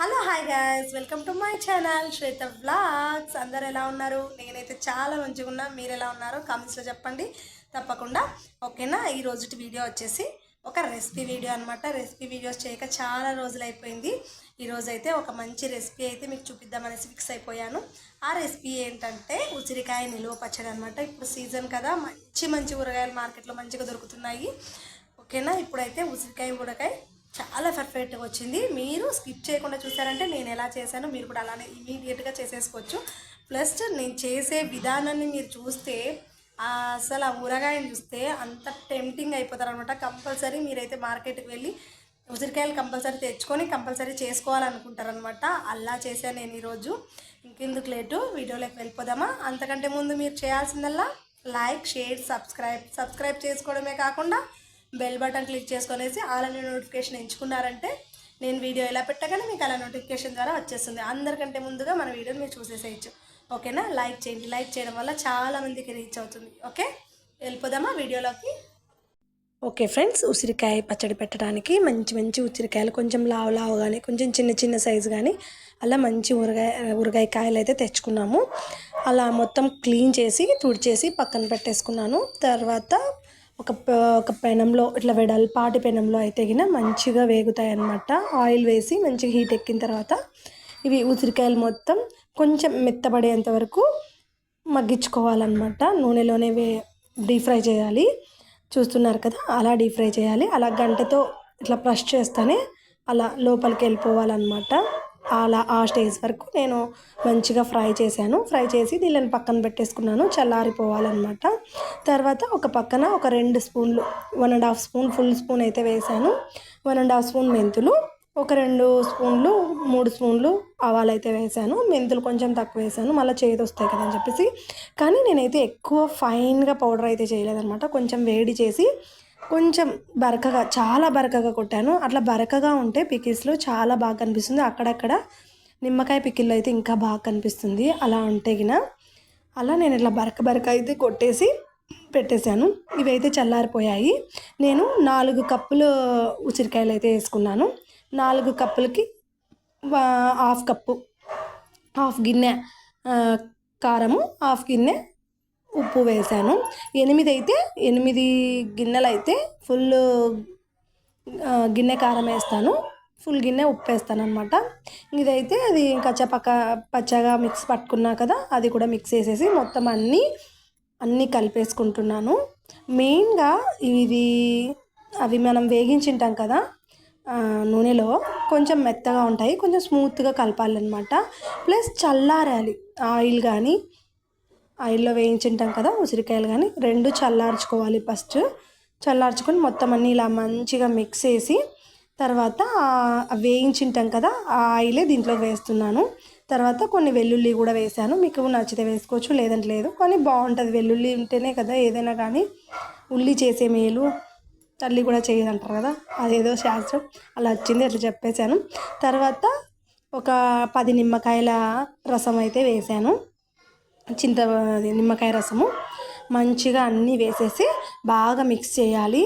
Hello hi guys welcome to my channel Shweta vlogs అందరు ఎలా ఉన్నారు? నేనైతే చాలా మంచిగా ఉన్నా. మీరు ఎలా ఉన్నారో కామెంట్స్లో చెప్పండి. తప్పకుండా. ఓకేనా ఈ రోజుటి వీడియో వచ్చేసి ఒక రెసిపీ వీడియో అనమాట రెసిపీ వీడియోస్ చేయక చాలా రోజులు అయిపోయింది. ఈరోజైతే ఒక మంచి రెసిపీ అయితే మీకు చూపిద్దామనేసి ఫిక్స్ అయిపోయాను. ఆ రెసిపీ ఏంటంటే ఉసిరికాయ నిలువ పచ్చడి అనమాట ఇప్పుడు సీజన్ కదా. మంచి మంచి ఊరగాయలు మార్కెట్లో మంచిగా దొరుకుతున్నాయి. ఓకేనా ఇప్పుడైతే ఉసిరికాయ ఊరకాయ చాలా పర్ఫెక్ట్గా వచ్చింది. మీరు స్కిప్ చేయకుండా చూసారంటే నేను ఎలా చేశానో మీరు కూడా అలానే ఇమీడియట్గా చేసేసుకోవచ్చు. ప్లస్ నేను చేసే విధానాన్ని మీరు చూస్తే అసలు ఆ ఊరగాయని చూస్తే అంత టెంప్టింగ్ అయిపోతారు అనమాట కంపల్సరీ మీరైతే మార్కెట్కి వెళ్ళి ఉసిరికాయలు కంపల్సరీ తెచ్చుకొని కంపల్సరీ చేసుకోవాలనుకుంటారనమాట అలా చేశాను నేను ఈరోజు. ఇంకెందుకు లేటు వీడియోలోకి వెళ్ళిపోదామా? అంతకంటే ముందు మీరు చేయాల్సిందల్లా లైక్ షేర్ సబ్స్క్రైబ్. సబ్స్క్రైబ్ చేసుకోవడమే కాకుండా బెల్ బటన్ క్లిక్ చేసుకునేసి అలానే నోటిఫికేషన్ ఎంచుకున్నారంటే నేను వీడియో ఎలా పెట్టగానే మీకు అలా నోటిఫికేషన్ ద్వారా వచ్చేస్తుంది. అందరికంటే ముందుగా మన వీడియోని మీరు చూసేసేయచ్చు. ఓకేనా? లైక్ చేయండి. లైక్ చేయడం వల్ల చాలామందికి రీచ్ అవుతుంది. ఓకే? వెళ్ళిపోదామా వీడియోలోకి? ఓకే ఫ్రెండ్స్ ఉసిరికాయ పచ్చడి పెట్టడానికి మంచి మంచి ఉసిరికాయలు కొంచెం లావు లావు కానీ కొంచెం చిన్న చిన్న సైజు కానీ అలా మంచి ఊరగాయ ఊరగాయ కాయలు అయితే తెచ్చుకున్నాము. అలా మొత్తం క్లీన్ చేసి తుడిచేసి పక్కన పెట్టేసుకున్నాను. తర్వాత ఒక ప- ఒక పెనంలో ఇట్లా వెడల్పాటి పెనంలో అయితే గిన మంచిగా వేగుతాయి అన్నమాట ఆయిల్ వేసి మంచిగా హీట్ ఎక్కిన తర్వాత ఇవి ఉసిరికాయలు మొత్తం కొంచెం మెత్తబడేంత వరకు మగ్గించుకోవాలన్నమాట. నూనెలోనే వే డీప్ ఫ్రై చేయాలి. చూస్తున్నారు కదా అలా డీప్ ఫ్రై చేయాలి. అలా గంటతో ఇట్లా బ్రష్ చేస్తేనే అలా లోపలికి వెళ్ళిపోవాలన్నమాట. అలా ఆ స్టేజ్ వరకు నేను మంచిగా ఫ్రై చేశాను. ఫ్రై చేసి దీళ్ళని పక్కన పెట్టేసుకున్నాను. చల్లారిపోవాలన్నమాట. తర్వాత ఒక పక్కన ఒక రెండు స్పూన్లు one and half spoon full spoon అయితే వేసాను వన్ అండ్ హాఫ్ స్పూన్ మెంతులు ఒక రెండు స్పూన్లు మూడు స్పూన్లు ఆవాలు అయితే వేసాను మెంతులు కొంచెం తక్కువ వేసాను మళ్ళీ చేదు వస్తాయి కదా అని చెప్పేసి. కానీ నేనైతే ఎక్కువ ఫైన్గా పౌడర్ అయితే చేయలేదన్నమాట. కొంచెం వేడి చేసి కొంచెం బరకగా చాలా బరకగా కొట్టాను. అట్లా బరకగా ఉంటే పికిల్స్లో చాలా బాగా కనిపిస్తుంది. అక్కడక్కడ నిమ్మకాయ పికిల్లో అయితే ఇంకా బాగా కనిపిస్తుంది. అలా ఉంటే గిన అలా నేను ఇట్లా బరక బరక అయితే కొట్టేసి పెట్టేశాను. ఇవైతే చల్లారిపోయాయి. నేను నాలుగు కప్పులు ఉసిరికాయలు అయితే వేసుకున్నాను. నాలుగు కప్పులకి హాఫ్ కప్పు హాఫ్ గిన్నె కారము హాఫ్ గిన్నె ఉప్పు వేసాను. ఎనిమిది అయితే ఎనిమిది గిన్నెలు అయితే ఫుల్ గిన్నె కారం వేస్తాను. ఫుల్ గిన్నె ఉప్పు వేస్తాను అనమాట ఇదైతే అది ఇంకా పక్క పచ్చగా మిక్స్ పట్టుకున్నా కదా అది కూడా మిక్స్ చేసేసి మొత్తం అన్నీ అన్నీ కలిపేసుకుంటున్నాను. మెయిన్గా ఇది అవి మనం వేగించింటాం కదా నూనెలో కొంచెం మెత్తగా ఉంటాయి. కొంచెం స్మూత్గా కలపాలన్నమాట. ప్లస్ చల్లారాలి. ఆయిల్ కానీ ఆయిల్లో వేయించుంటాం కదా ఉసిరికాయలు కానీ రెండు చల్లార్చుకోవాలి ఫస్ట్. చల్లార్చుకొని మొత్తం అన్నీ ఇలా మంచిగా మిక్స్ చేసి తర్వాత ఆ వేయించుంటాం కదా ఆ ఆయిలే దీంట్లో వేస్తున్నాను. తర్వాత కొన్ని వెల్లుల్లి కూడా వేసాను. మీకు నచ్చితే వేసుకోవచ్చు లేదంటే లేదు. కానీ బాగుంటుంది. వెల్లుల్లి ఉంటేనే కదా ఏదైనా కానీ ఉల్లి చేసే మేలు. తల్లి కూడా చేయదంటారు కదా అదేదో శాస్త్రం. అలా వచ్చింది అట్లా చెప్పేశాను. తర్వాత ఒక పది నిమ్మకాయల రసం అయితే వేసాను. చింత అది నిమ్మకాయ రసము మంచిగా అన్నీ వేసేసి బాగా మిక్స్ చేయాలి.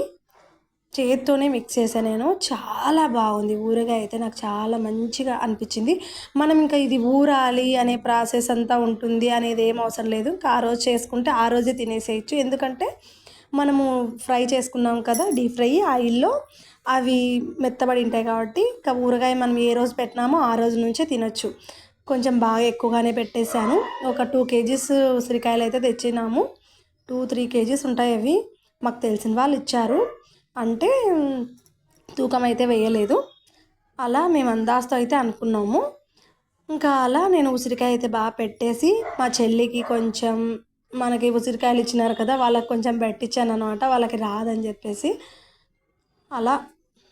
చేత్తోనే మిక్స్ చేశాను నేను. చాలా బాగుంది. ఊరగాయ అయితే నాకు చాలా మంచిగా అనిపించింది. మనం ఇంకా ఇది ఊరాలి అనే ప్రాసెస్ అంతా ఉంటుంది అనేది ఏం అవసరం లేదు. ఇంకా ఆ రోజు చేసుకుంటే ఆ రోజే తినేసేయచ్చు. ఎందుకంటే మనము ఫ్రై చేసుకున్నాం కదా డీప్ ఫ్రై ఆయిల్లో అవి మెత్తబడి ఉంటాయి కాబట్టి ఇంకా ఊరగాయ మనం ఏ రోజు పెట్టినామో ఆ రోజు నుంచే తినొచ్చు. కొంచెం బాగా ఎక్కువగానే పెట్టేశాను. ఒక టూ కేజీస్ ఉసిరికాయలు అయితే తెచ్చినాము. టూ త్రీ కేజీస్ ఉంటాయి అవి. మాకు తెలిసిన వాళ్ళు ఇచ్చారు. అంటే తూకం అయితే వేయలేదు. అలా మేము అందాస్తూ అయితే అనుకున్నాము. ఇంకా అలా నేను ఉసిరికాయ అయితే బాగా పెట్టేసి మా చెల్లికి కొంచెం మనకి ఉసిరికాయలు ఇచ్చినారు కదా వాళ్ళకి కొంచెం పెట్టించాను అనమాట వాళ్ళకి రాదని చెప్పేసి అలా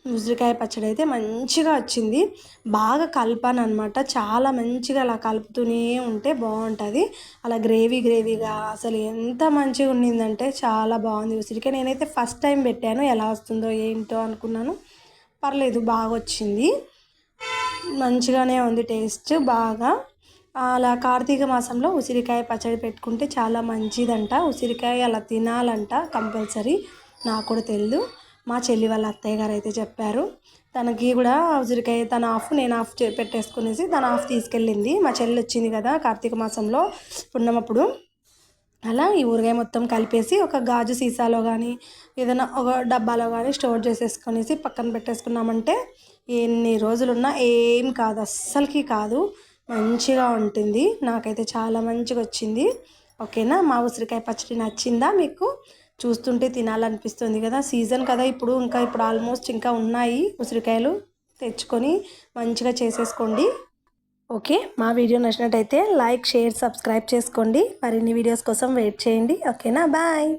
ఉసిరికాయ పచ్చడి అయితే మంచిగా వచ్చింది. బాగా కలపాను అనమాట చాలా మంచిగా అలా కలుపుతూనే ఉంటే బాగుంటుంది. అలా గ్రేవీ గ్రేవీగా అసలు ఎంత మంచిగా ఉండిందంటే చాలా బాగుంది. ఉసిరికాయ నేనైతే ఫస్ట్ టైం పెట్టాను. ఎలా వస్తుందో ఏంటో అనుకున్నాను. పర్లేదు బాగా వచ్చింది. మంచిగానే ఉంది టేస్ట్ బాగా. అలా కార్తీక మాసంలో ఉసిరికాయ పచ్చడి పెట్టుకుంటే చాలా మంచిదంట. ఉసిరికాయ అలా తినాలంట కంపల్సరీ. నాకు కూడా తెలియదు మా చెల్లి వాళ్ళ అత్తయ్య గారు అయితే చెప్పారు. తనకి కూడా ఉసిరికాయ తన ఆఫ్ నేను ఆఫ్ చే- పెట్టేసుకునేసి తన ఆఫ్ తీసుకెళ్ళింది. మా చెల్లి వచ్చింది కదా కార్తీక మాసంలో ఉన్నప్పుడు అలా ఈ ఊరగాయ మొత్తం కలిపేసి ఒక గాజు సీసాలో కానీ ఏదైనా ఒక డబ్బాలో కానీ స్టోర్ చేసేసుకునేసి పక్కన పెట్టేసుకున్నామంటే ఎన్ని రోజులున్నా ఏం కాదు అస్సలకి కాదు. మంచిగా ఉంటుంది. నాకైతే చాలా మంచిగా వచ్చింది. ఓకేనా? మా ఉసిరికాయ పచ్చడి నచ్చిందా మీకు? చూస్తుంటే తినాలనిపిస్తుంది కదా. సీజన్ కదా ఇప్పుడు. ఇంకా ఇప్పుడు ఆల్మోస్ట్ ఇంకా ఉన్నాయి ఉసిరికాయలు. తెచ్చుకొని మంచిగా చేసేసుకోండి. ఓకే. మా వీడియో నచ్చినట్టయితే లైక్ షేర్ సబ్స్క్రైబ్ చేసుకోండి. మరిన్ని వీడియోస్ కోసం వెయిట్ చేయండి. ఓకేనా? బాయ్.